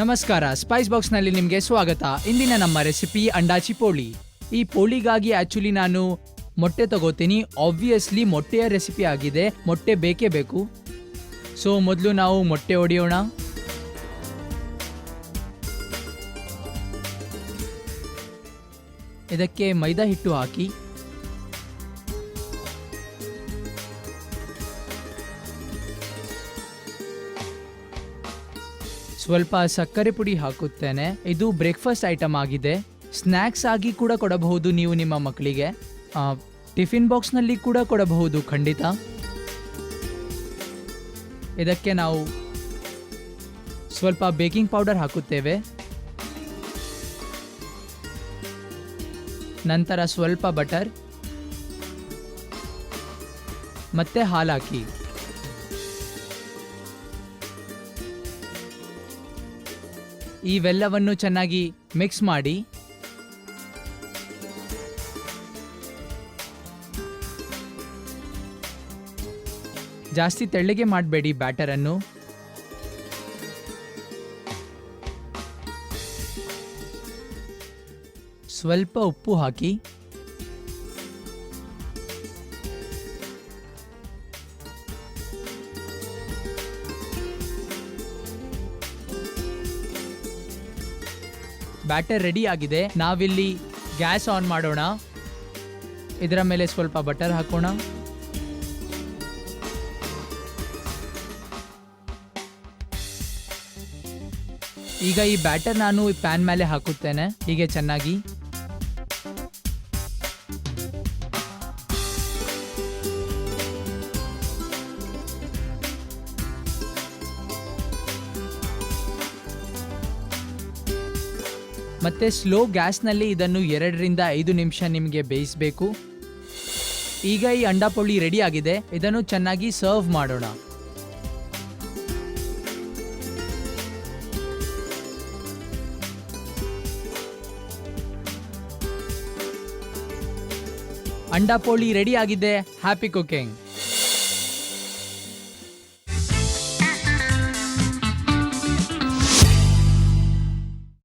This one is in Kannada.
ನಮಸ್ಕಾರ ಸ್ಪೈಸ್ ಬಾಕ್ಸ್ನಲ್ಲಿ ನಿಮಗೆ ಸ್ವಾಗತ. ಇಂದಿನ ನಮ್ಮ ರೆಸಿಪಿ ಅಂಡಾಚಿ ಪೋಳಿ. ಈ ಪೋಳಿಗಾಗಿ ಆಕ್ಚುಲಿ ನಾನು ಮೊಟ್ಟೆ ತಗೋತೀನಿ. ಆಬ್ವಿಯಸ್ಲಿ ಮೊಟ್ಟೆಯ ರೆಸಿಪಿ ಆಗಿದೆ. ಮೊಟ್ಟೆ ಬೇಕೇ ಬೇಕು. ಸೊ ಮೊದಲು ನಾವು ಮೊಟ್ಟೆ ಹೊಡೆಯೋಣ ಇದಕ್ಕೆ ಮೈದಾ ಹಿಟ್ಟು ಹಾಕಿ. ಸ್ವಲ್ಪ ಸಕ್ಕರೆ ಪುಡಿ ಹಾಕುತ್ತೇನೆ. ಇದು ಬ್ರೇಕ್ಫಾಸ್ಟ್ ಐಟಮ್ ಆಗಿದೆ. ಸ್ನ್ಯಾಕ್ಸ್ ಆಗಿ ಕೂಡ ಕೊಡಬಹುದು ನೀವು ನಿಮ್ಮ ಮಕ್ಕಳಿಗೆ. ಟಿಫಿನ್ ಬಾಕ್ಸ್ನಲ್ಲಿ ಕೂಡ ಕೊಡಬಹುದು, ಖಂಡಿತ. ಇದಕ್ಕೆ ನಾವು ಸ್ವಲ್ಪ ಬೇಕಿಂಗ್ ಪೌಡರ್ ಹಾಕುತ್ತೇವೆ. ನಂತರ ಸ್ವಲ್ಪ ಬಟರ್. ಮತ್ತೆ ಹಾಲು ಇವೆಲ್ಲವನ್ನು ಚೆನ್ನಾಗಿ ಮಿಕ್ಸ್ ಮಾಡಿ. ಜಾಸ್ತಿ ತೆಳ್ಳಗೆ ಮಾಡಬೇಡಿ ಬ್ಯಾಟರನ್ನು ಸ್ವಲ್ಪ ಉಪ್ಪು ಹಾಕಿ. ಬ್ಯಾಟರ್ ರೆಡಿ ಆಗಿದೆ. ನಾವಿಲ್ಲಿ ಗ್ಯಾಸ್ ಆನ್ ಮಾಡೋಣ. ಇದರ ಮೇಲೆ ಸ್ವಲ್ಪ ಬಟರ್ ಹಾಕೋಣ. ಈಗ ಈ ಬ್ಯಾಟರ್ ನಾನು ಈ ಪ್ಯಾನ್ ಮೇಲೆ ಹಾಕುತ್ತೇನೆ. ಹೀಗೆ ಚೆನ್ನಾಗಿ. ಮತ್ತೆ ಸ್ಲೋ ಗ್ಯಾಸ್ನಲ್ಲಿ ಇದನ್ನು ಎರಡರಿಂದ ಐದು ನಿಮಿಷ ನಿಮಗೆ ಬೇಯಿಸಬೇಕು. ಈಗ ಈ ಅಂಡಾಪೊಳ್ಳಿ ರೆಡಿ ಆಗಿದೆ. ಇದನ್ನು ಚೆನ್ನಾಗಿ ಸರ್ವ್ ಮಾಡೋಣ. ಅಂಡಾಪೋಳಿ ರೆಡಿ ಆಗಿದೆ. Happy cooking